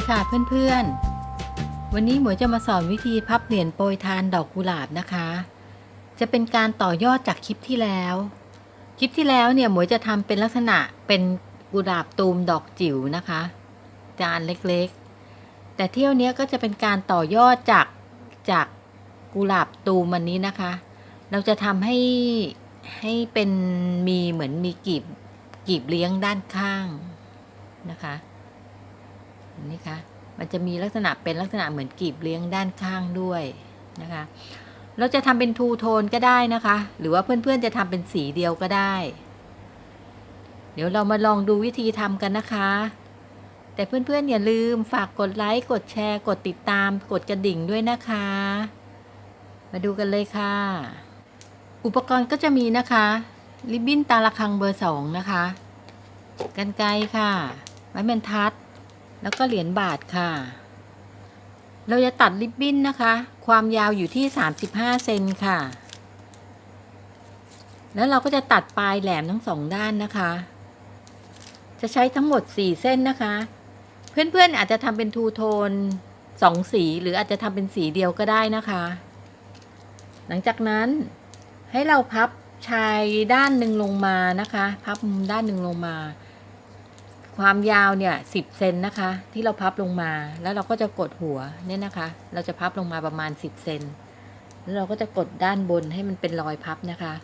ดีค่ะเพื่อนๆ วันนี้หมวยจะมาสอนวิธีพับเหรียญโปรยทานดอกกุหลาบนะคะ จะเป็นการต่อยอดจากคลิปที่แล้ว คลิปที่แล้วเนี่ยหมวยจะทำเป็นลักษณะเป็นกุหลาบตูมดอกจิ๋วนะคะ จานเล็กๆ แต่เที่ยวเนี้ยก็จะเป็นการต่อยอดจากจากกุหลาบตูมอันนี้นะคะ เราจะทำให้ให้เป็นมีเหมือนมีกีบกีบเลี้ยงด้านข้างนะคะ นไหมคะมันจะมีลักษณะเป็นลักษณะเหมือนกีบเลี้ยงด้านข้างด้วยนะคะ เราจะทำเป็นทูโทนก็ได้นะคะ หรือว่าเพื่อนๆจะทำเป็นสีเดียวก็ได้ เดี๋ยวเรามาลองดูวิธีทำกันนะคะ แต่เพื่อนๆอย่าลืมฝากกดไลค์กดแชร์ กดติดตาม กดกระดิ่งด้วยนะคะ มาดูกันเลยค่ะ อุปกรณ์ก็จะมีนะคะ ริบบิ้นตาละคังเบอร์สองนะคะกันไกค่ะ ไม้บรรทัด แล้วก็เหรียญบาทค่ะ เราจะตัดริบบิ้นนะคะ ความยาวอยู่ที่ 35 เซนค่ะ แล้วเราก็จะตัดปลายแหลมทั้งสองด้านนะคะ จะใช้ทั้งหมด 4 เส้นนะคะ เพื่อนๆอาจจะทำเป็นทูโทนสองสีหรืออาจจะทำเป็นสีเดียวก็ได้นะคะ หลังจากนั้นให้เราพับชายด้านหนึ่งลงมานะคะ พับมุมด้านหนึ่งลงมา ความยาวเนี่ยสิบเซนนะคะ ที่เราพับลงมาแล้วเราก็จะกดหัวเนี่ยนะคะ เราจะพับลงมาประมาณสิบเซนแล้วเราก็จะกดด้านบนให้มันเป็นรอยพับนะคะ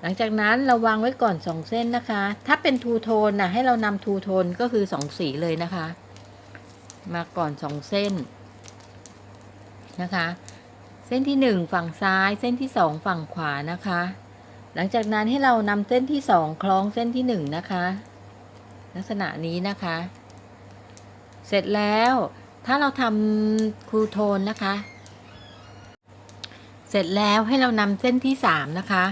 หลังจากนั้นเราวางไว้ก่อนสองเส้นนะคะ ถ้าเป็นทูโทนนะให้เรานำทูโทนก็คือสองสีเลยนะคะ มาก่อนสองเส้นนะคะ เส้นที่หนึ่งฝั่งซ้ายเส้นที่สองฝั่งขวานะคะ หลังจากนั้นให้เรานำเส้นที่สองคล้องเส้นที่หนึ่งนะคะ ลักษณะนี้นะคะ เสร็จแล้วถ้าเราทำคูโทนนะคะ เสร็จแล้วให้เรานำเส้นที่สามนะคะ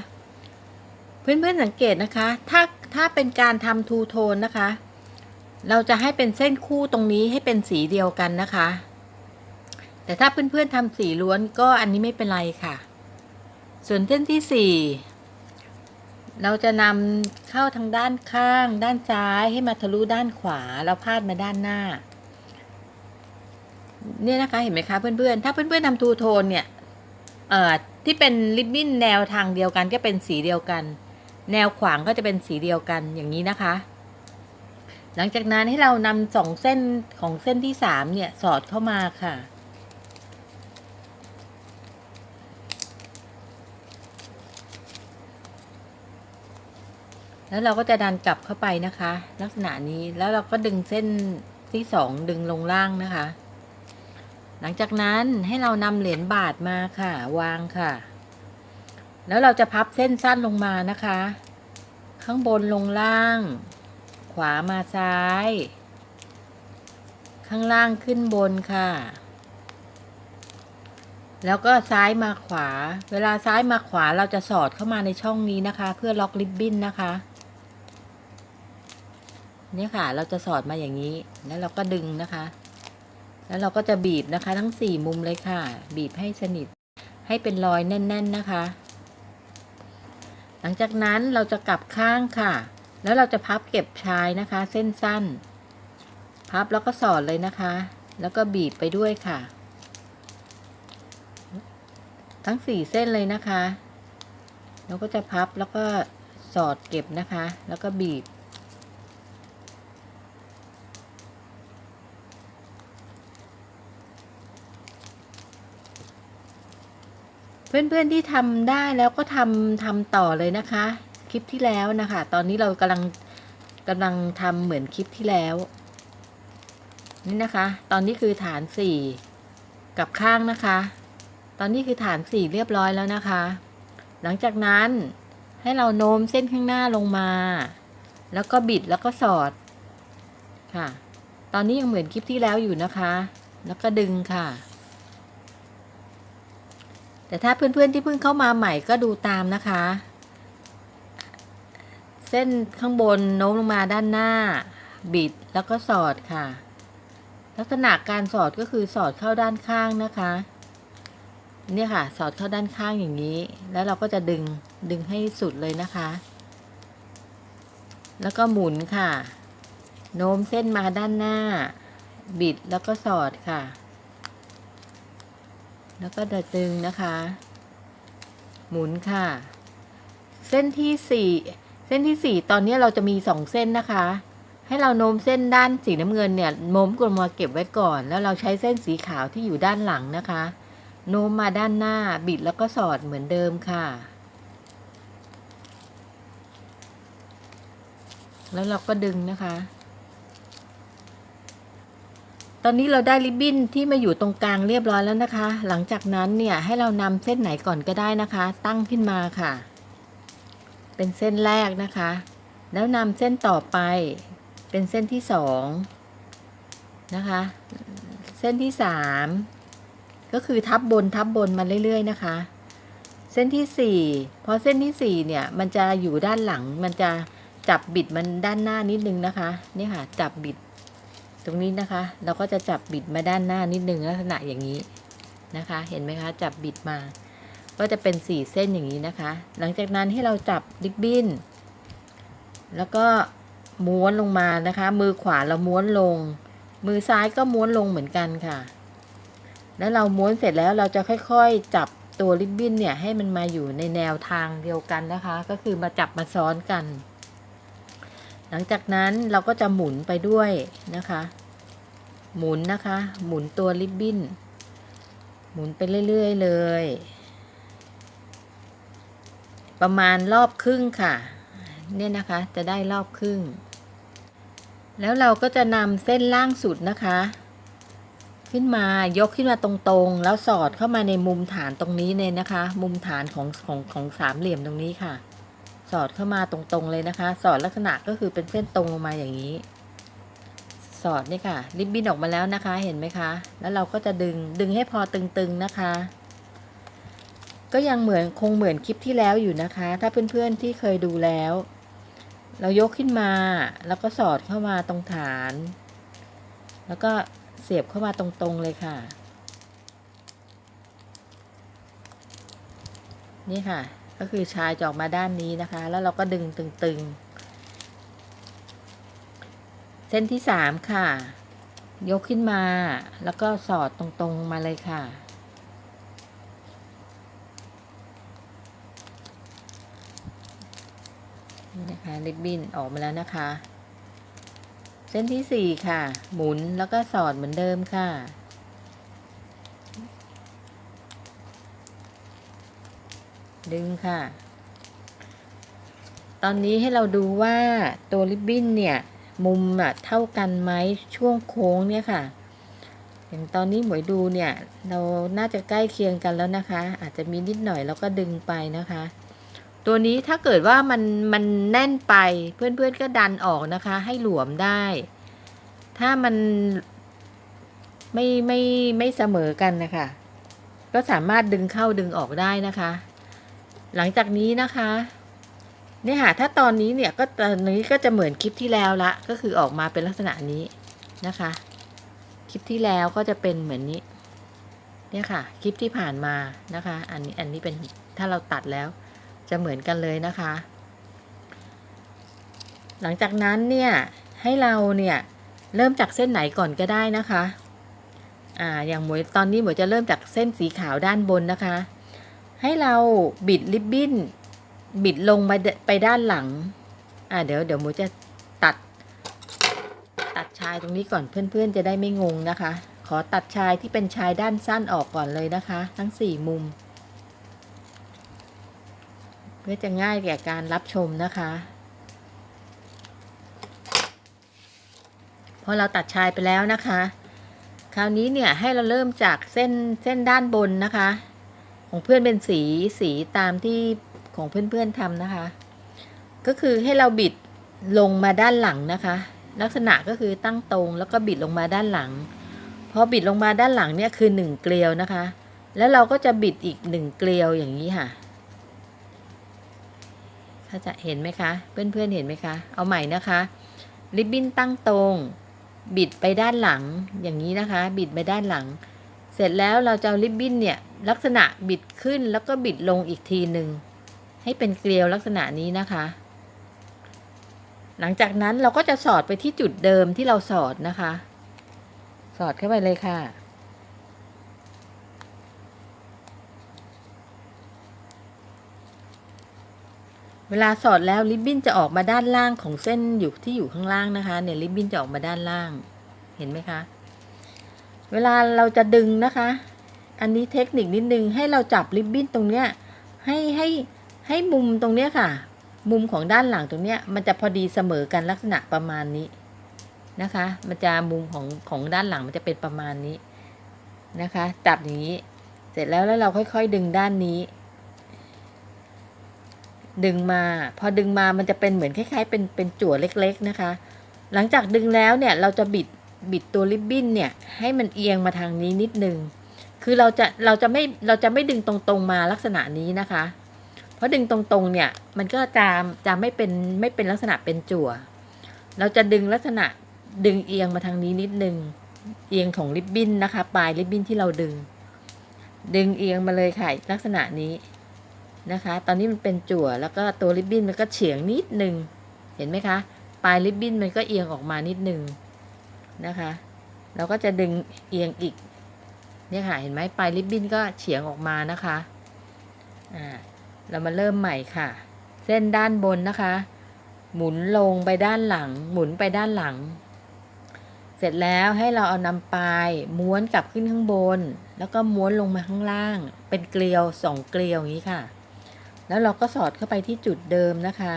เพื่อนๆสังเกตนะคะ ถ้าถ้าเป็นการทำทูโทนนะคะ เราจะให้เป็นเส้นคู่ตรงนี้ให้เป็นสีเดียวกันนะคะ แต่ถ้าเพื่อนๆทำสีล้วนก็อันนี้ไม่เป็นไรค่ะ ส่วนเส้นที่สี่ เราจะนำเข้าทางด้านข้าง ด้านซ้ายให้มาทะลุด้านขวาแล้วพาดมาด้านหน้า เนี่ยนะคะเห็นไหมคะเพื่อนๆ ถ้าเพื่อนๆทำทูโทนเนี่ยเอ่อที่เป็นริบบิ้นแนวทางเดียวกันก็เป็นสีเดียวกัน แนวขวางก็จะเป็นสีเดียวกันอย่างนี้นะคะ หลังจากนั้นให้เรานำสองเส้นของเส้นที่สามเนี่ยสอดเข้ามาค่ะ แล้วเราก็จะดันกลับเข้าไปนะคะ ลักษณะนี้แล้วเราก็ดึงเส้นที่สองดึงลงล่างนะคะ หลังจากนั้นให้เรานำเหรียญบาทมาค่ะ วางค่ะ แล้วเราจะพับเส้นสั้นลงมานะคะ ข้างบนลงล่าง ขวามาซ้าย ข้างล่างขึ้นบนค่ะ แล้วก็ซ้ายมาขวา เวลาซ้ายมาขวาเราจะสอดเข้ามาในช่องนี้นะคะ เพื่อล็อกริบบิ้นนะคะ เนี่ยค่ะ เราจะสอดมาอย่างนี้ แล้วเราก็ดึงนะคะ แล้วเราก็จะบีบนะคะ ทั้งสี่มุมเลยค่ะ บีบให้สนิท ให้เป็นรอยแน่น ๆนะคะ หลังจากนั้นเราจะกลับข้างค่ะ แล้วเราจะพับเก็บชายนะคะ เส้นสั้น พับแล้วก็สอดเลยนะคะ แล้วก็บีบไปด้วยค่ะ ทั้งสี่เส้นเลยนะคะแล้วก็จะพับแล้วก็สอดเก็บนะคะ แล้วก็บีบ เพื่อนๆที่ทำได้แล้วก็ทำทำต่อเลยนะคะ คลิปที่แล้วนะคะ ตอนนี้เรากำลังกำลังทำเหมือนคลิปที่แล้ว นี่นะคะ ตอนนี้คือฐานสี่กับข้างนะคะ ตอนนี้คือฐานสี่เรียบร้อยแล้วนะคะ หลังจากนั้นให้เราโน้มเส้นข้างหน้าลงมา แล้วก็บิดแล้วก็สอดค่ะ ตอนนี้ยังเหมือนคลิปที่แล้วอยู่นะคะ แล้วก็ดึงค่ะ แต่ถ้าเพื่อนๆที่เพิ่งเข้ามาใหม่ก็ดูตามนะคะ เส้นข้างบนโน้มลงมาด้านหน้า บิดแล้วก็สอดค่ะ ลักษณะการสอดก็คือสอดเข้าด้านข้างนะคะ เนี่ยค่ะ สอดเข้าด้านข้างอย่างนี้ แล้วเราก็จะดึงดึงให้สุดเลยนะคะ แล้วก็หมุนค่ะ โน้มเส้นมาด้านหน้า บิดแล้วก็สอดค่ะ แล้วก็ดนดึงนะคะ หมุนค่ะ เส้นที่สี่เส้นที่สี่ตอนนี้เราจะมีสองเส้นนะคะ ให้เราโน้มเส้นด้านสีน้ำเงินเนี่ยโน้มกลมมาเก็บไว้ก่อน แล้วเราใช้เส้นสีขาวที่อยู่ด้านหลังนะคะ โน้มมาด้านหน้าบิดแล้วก็สอดเหมือนเดิมค่ะ แล้วเราก็ดึงนะคะ ตอนนี้เราได้ริบบิ้นที่มาอยู่ตรงกลางเรียบร้อยแล้วนะคะ หลังจากนั้นเนี่ยให้เรานำเส้นไหนก่อนก็ได้นะคะ ตั้งขึ้นมาค่ะ เป็นเส้นแรกนะคะ แล้วนำเส้นต่อไป เป็นเส้นที่สองนะคะ เส้นที่สามก็คือทับบนทับบนมาเรื่อย ๆ นะคะ เส้นที่สี่พอเส้นที่สี่เนี่ยมันจะอยู่ด้านหลังมันจะจับบิดมันด้านหน้านิดนึงนะคะ นี่ค่ะ จับบิด ตรงนี้นะคะ เราก็จะจับบิดมาด้านหน้านิดนึงลักษณะอย่างนี้นะคะ เห็นไหมคะ จับบิดมา ก็จะเป็นสี่เส้นอย่างนี้นะคะ หลังจากนั้นให้เราจับริบบิ้น แล้วก็ม้วนลงมานะคะ มือขวาเราม้วนลง มือซ้ายก็ม้วนลงเหมือนกันค่ะ แล้วเราม้วนเสร็จแล้วเราจะค่อยๆ จับตัวริบบิ้นเนี่ยให้มันมาอยู่ในแนวทางเดียวกันนะคะ ก็คือมาจับมาซ้อนกัน หลังจากนั้นเราก็จะหมุนไปด้วยนะคะ หมุนนะคะ หมุนตัวริบบิ้น หมุนไปเรื่อยๆเลย ประมาณรอบครึ่งค่ะ เนี่ยนะคะ จะได้รอบครึ่ง แล้วเราก็จะนำเส้นล่างสุดนะคะ ขึ้นมายกขึ้นมาตรงๆ แล้วสอดเข้ามาในมุมฐานตรงนี้เลยนะคะ มุมฐานของของของสามเหลี่ยมตรงนี้ค่ะ สอดเข้ามาตรงๆเลยนะคะ สอดลักษณะก็คือเป็นเส้นตรงลงมาอย่างนี้ สอดนี่ค่ะ ริบบิ้นออกมาแล้วนะคะ เห็นไหมคะ แล้วเราก็จะดึงดึงให้พอตึงๆนะคะ ก็ยังเหมือนคงเหมือนคลิปที่แล้วอยู่นะคะ ถ้าเพื่อนๆที่เคยดูแล้ว เรายกขึ้นมา แล้วก็สอดเข้ามาตรงฐาน แล้วก็เสียบเข้ามาตรงๆเลยค่ะ นี่ค่ะ ก็คือชายจะออกมาด้านนี้นะคะ แล้วเราก็ดึงตึงๆ เส้นที่สามค่ะ ยกขึ้นมา แล้วก็สอดตรงๆมาเลยค่ะ นี่นะคะริบบิ้นออกมาแล้วนะคะ เส้นที่สี่ค่ะ หมุนแล้วก็สอดเหมือนเดิมค่ะ ดึงค่ะ ตอนนี้ให้เราดูว่าตัวริบบิ้นเนี่ย มุมอะเท่ากันไหมช่วงโค้งเนี่ยค่ะ อย่างตอนนี้หมวยดูเนี่ย เราน่าจะใกล้เคียงกันแล้วนะคะ อาจจะมีนิดหน่อยแล้วก็ดึงไปนะคะ ตัวนี้ถ้าเกิดว่ามันมันแน่นไปเพื่อนๆก็ดันออกนะคะ ให้หลวมได้ ถ้ามันไม่ไม่ไม่เสมอกันนะคะ ก็สามารถดึงเข้าดึงออกได้นะคะ หลังจากนี้นะคะเนี่ยค่ะถ้าตอนนี้เนี่ยก็ตอนนี้ก็จะเหมือนคลิปที่แล้วละก็คือออกมาเป็นลักษณะนี้นะคะ คลิปที่แล้วก็จะเป็นเหมือนนี้ เนี่ยค่ะ คลิปที่ผ่านมานะคะ อันนี้อันนี้เป็นถ้าเราตัดแล้ว จะเหมือนกันเลยนะคะ หลังจากนั้นเนี่ยให้เราเนี่ยเริ่มจากเส้นไหนก่อนก็ได้นะคะ อ่าอย่างหมวยตอนนี้หมวยจะเริ่มจากเส้นสีขาวด้านบนนะคะ ให้เราบิดริบบิ้น บิดลงไปไปด้านหลัง อ่าเดี๋ยวเดี๋ยวหมวยจะตัด ตัดชายตรงนี้ก่อนเพื่อนๆ จะได้ไม่งงนะคะ ขอตัดชายที่เป็นชายด้านสั้นออกก่อนเลยนะคะ ทั้งสี่มุม เพื่อจะง่ายแก่การรับชมนะคะพอเราตัดชายไปแล้วนะคะ คราวนี้เนี่ยให้เราเริ่มจากเส้นเส้นด้านบนนะคะ ของเพื่อนเป็นสีสีตามที่ของเพื่อนๆทำนะคะ ก็คือให้เราบิดลงมาด้านหลังนะคะ ลักษณะก็คือตั้งตรงแล้วก็บิดลงมาด้านหลังพอบิดลงมาด้านหลังเนี่ยคือหนึ่งเกลียวนะคะ แล้วเราก็จะบิดอีกหนึ่งเกลียวอย่างนี้ค่ะถ้าจะเห็นไหมคะ เพื่อนๆเห็นไหมคะ เอาใหม่นะคะ ริบบิ้นตั้งตรง บิดไปด้านหลังอย่างนี้นะคะ บิดไปด้านหลัง เสร็จแล้วเราจะเอาริบบิ้นเนี่ย ลักษณะบิดขึ้นแล้วก็บิดลงอีกทีหนึ่งให้เป็นเกลียวลักษณะนี้นะคะ หลังจากนั้นเราก็จะสอดไปที่จุดเดิมที่เราสอดนะคะ สอดเข้าไปเลยค่ะ เวลาสอดแล้วริบบิ้นจะออกมาด้านล่างของเส้นอยู่ที่อยู่ข้างล่างนะคะ เนี่ยริบบิ้นจะออกมาด้านล่าง เห็นไหมคะ เวลาเราจะดึงนะคะ อันนี้เทคนิคนิดนึงให้เราจับริบบิ้นตรงเนี้ยให้ให้ให้มุมตรงเนี้ยค่ะ มุมของด้านหลังตรงเนี้ยมันจะพอดีเสมอกันลักษณะประมาณนี้นะคะ มันจะมุมของของด้านหลังมันจะเป็นประมาณนี้นะคะ จับอย่างนี้ เสร็จแล้วแล้วเราค่อย ๆ ดึงด้านนี้ ดึงมา พอดึงมามันจะเป็นเหมือนคล้ายๆ เป็นเป็นจั่วเล็ก ๆนะคะ หลังจากดึงแล้วเนี่ยเราจะบิดบิดตัวริบบิ้นเนี่ยให้มันเอียงมาทางนี้นิดนึง คือเราจะเราจะไม่เราจะไม่ดึงตรงๆมาลักษณะนี้นะคะ เพราะดึงตรงๆเนี่ย มันก็จะจะไม่เป็นไม่เป็นลักษณะเป็นจั่ว เราจะดึงลักษณะดึงเอียงมาทางนี้นิดนึง เอียงของริบบิ้นนะคะ ปลายริบบิ้นที่เราดึง ดึงเอียงมาเลยค่ะลักษณะนี้นะคะ ตอนนี้มันเป็นจั่วแล้วก็ตัวริบบิ้นมันก็เฉียงนิดนึง เห็นไหมคะ ปลายริบบิ้นมันก็เอียงออกมานิดนึงนะคะ เราก็จะดึงเอียงอีก เนี่ยค่ะ เห็นไหมปลายริบบิ้นก็เฉียงออกมานะคะอ่าเรามาเริ่มใหม่ค่ะ เส้นด้านบนนะคะ หมุนลงไปด้านหลัง หมุนไปด้านหลัง เสร็จแล้วให้เราเอานำปลายม้วนกลับขึ้นข้างบน แล้วก็ม้วนลงมาข้างล่าง เป็นเกลียวสองเกลียวอย่างนี้ค่ะ แล้วเราก็สอดเข้าไปที่จุดเดิมนะคะ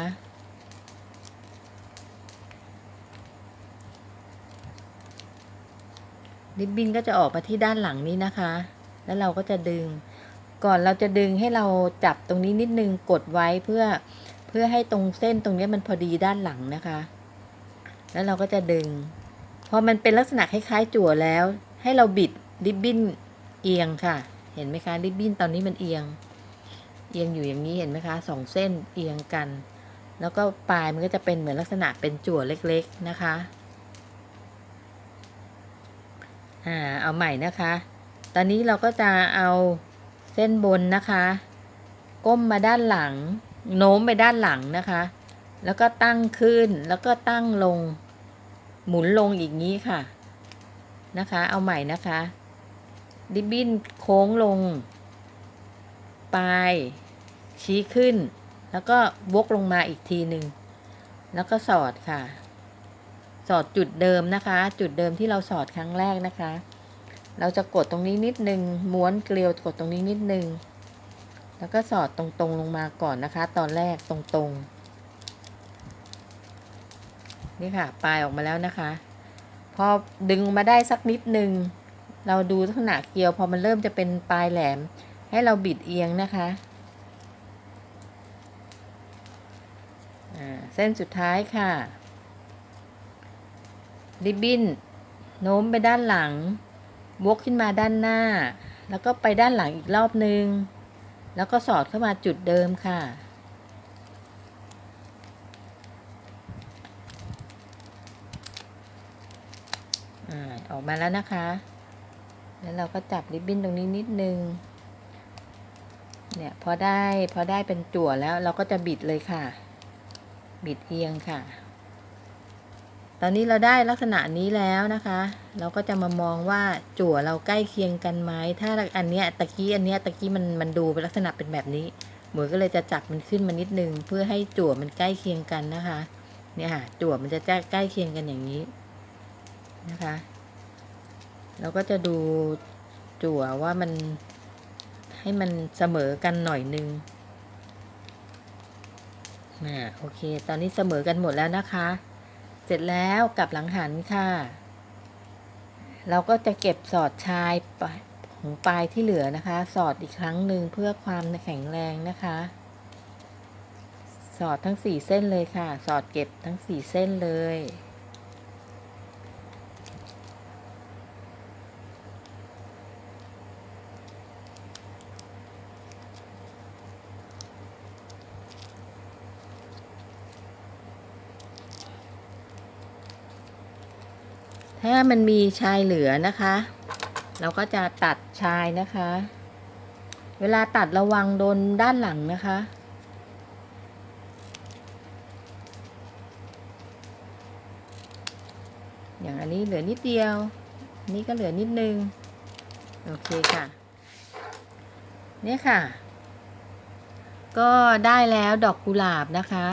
ริบบิ้นก็จะออกมาที่ด้านหลังนี้นะคะ แล้วเราก็จะดึง ก่อนเราจะดึงให้เราจับตรงนี้นิดนึงกดไว้เพื่อเพื่อให้ตรงเส้นตรงนี้มันพอดีด้านหลังนะคะ แล้วเราก็จะดึง พอมันเป็นลักษณะคล้ายๆจั่วแล้ว ให้เราบิดริบบิ้นเอียงค่ะ เห็นไหมคะริบบิ้นตอนนี้มันเอียง เอียงอยู่อย่างนี้เห็นไหมคะสองเส้นเอียงกัน แล้วก็ปลายมันก็จะเป็นเหมือนลักษณะเป็นจั่วเล็ก ๆนะคะ อ่าเอาใหม่นะคะ ตอนนี้เราก็จะเอาเส้นบนนะคะ ก้มมาด้านหลัง โน้มไปด้านหลังนะคะ แล้วก็ตั้งขึ้นแล้วก็ตั้งลง หมุนลงอีกนี้ค่ะนะคะ เอาใหม่นะคะริบบิ้นโค้งลง ปลาย ชี้ขึ้น แล้วก็วกลงมาอีกทีหนึ่งแล้วก็สอดค่ะ สอดจุดเดิมนะคะ จุดเดิมที่เราสอดครั้งแรกนะคะ เราจะกดตรงนี้นิดนึง ม้วนเกลียวกดตรงนี้นิดนึง แล้วก็สอดตรงๆลงมาก่อนนะคะ ตอนแรกตรงๆ นี่ค่ะปลายออกมาแล้วนะคะ พอดึงมาได้สักนิดนึง เราดูลักษณะเกลียว พอมันเริ่มจะเป็นปลายแหลม ให้เราบิดเอียงนะคะเส้นสุดท้ายค่ะ ริบบิ้นโน้มไปด้านหลัง วกขึ้นมาด้านหน้า แล้วก็ไปด้านหลังอีกรอบนึง แล้วก็สอดเข้ามาจุดเดิมค่ะอ่าออกมาแล้วนะคะ แล้วเราก็จับริบบิ้นตรงนี้นิดนึง เนี่ยพอได้พอได้เป็นจั่วแล้วเราก็จะบิดเลยค่ะ บิดเอียงค่ะ อนนี้เราได้ลักษณะนี้แล้วนะคะ เราก็จะมามองว่าจั่วเราใกล้เคียงกันไหม ถ้าอันเนี้ยตะกี้อันเนี้ยตะกี้มันมันดูเป็นลักษณะเป็นแบบนี้หมวยก็เลยจะจับมันขึ้นมานิดนึง เพื่อให้จั่วมันใกล้เคียงกันนะคะ เนี่ยค่ะจั่วมันจะใกล้เคียงกันอย่างนี้นะคะ เราก็จะดูจั่วว่ามันให้มันเสมอกันหน่อยนึงอ่าโอเค ตอนนี้เสมอกันหมดแล้วนะคะ เสร็จแล้วกลับหลังหันค่ะ เราก็จะเก็บสอดชายปลายของปลายที่เหลือนะคะ สอดอีกครั้งหนึ่งเพื่อความแข็งแรงนะคะ สอดทั้งสี่เส้นเลยค่ะ สอดเก็บทั้งสี่เส้นเลย ถ้ามันมีชายเหลือนะคะ เราก็จะตัดชายนะคะ เวลาตัดระวังโดนด้านหลังนะคะ อย่างอันนี้เหลือนิดเดียว นี่ก็เหลือนิดนึง โอเคค่ะ เนี่ยค่ะ ก็ได้แล้วดอกกุหลาบนะคะ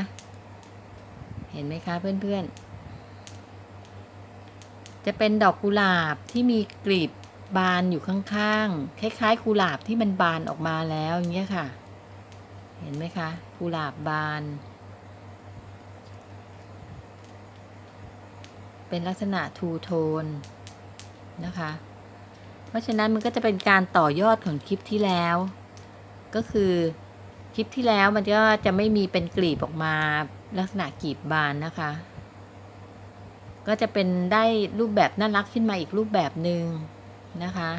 เห็นไหมคะเพื่อนๆ จะเป็นดอกกุหลาบที่มีกลีบบานอยู่ข้างๆ คล้ายๆกุหลาบที่มันบานออกมาแล้วอย่างเงี้ยค่ะ เห็นไหมคะ กุหลาบบาน เป็นลักษณะทูโทนนะคะ เพราะฉะนั้นมันก็จะเป็นการต่อยอดของคลิปที่แล้ว ก็คือคลิปที่แล้วมันก็จะไม่มีเป็นกลีบออกมาลักษณะกลีบบานนะคะ ก็จะเป็นได้รูปแบบน่ารักขึ้นมาอีกรูปแบบหนึ่งนะคะ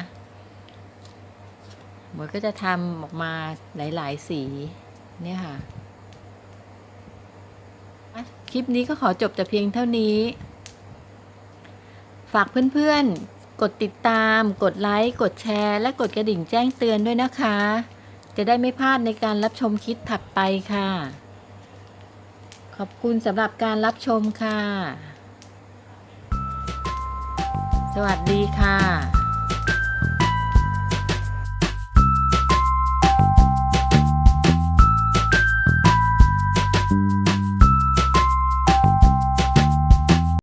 หมวยก็จะทำออกมาหลาย ๆ สีเนี่ยค่ะ คลิปนี้ก็ขอจบแต่เพียงเท่านี้ ฝากเพื่อนๆ กดติดตาม กดไลค์ กดแชร์ และกดกระดิ่งแจ้งเตือนด้วยนะคะ จะได้ไม่พลาดในการรับชมคลิปถัดไปค่ะ ขอบคุณสำหรับการรับชมค่ะ สวัสดีค่ะ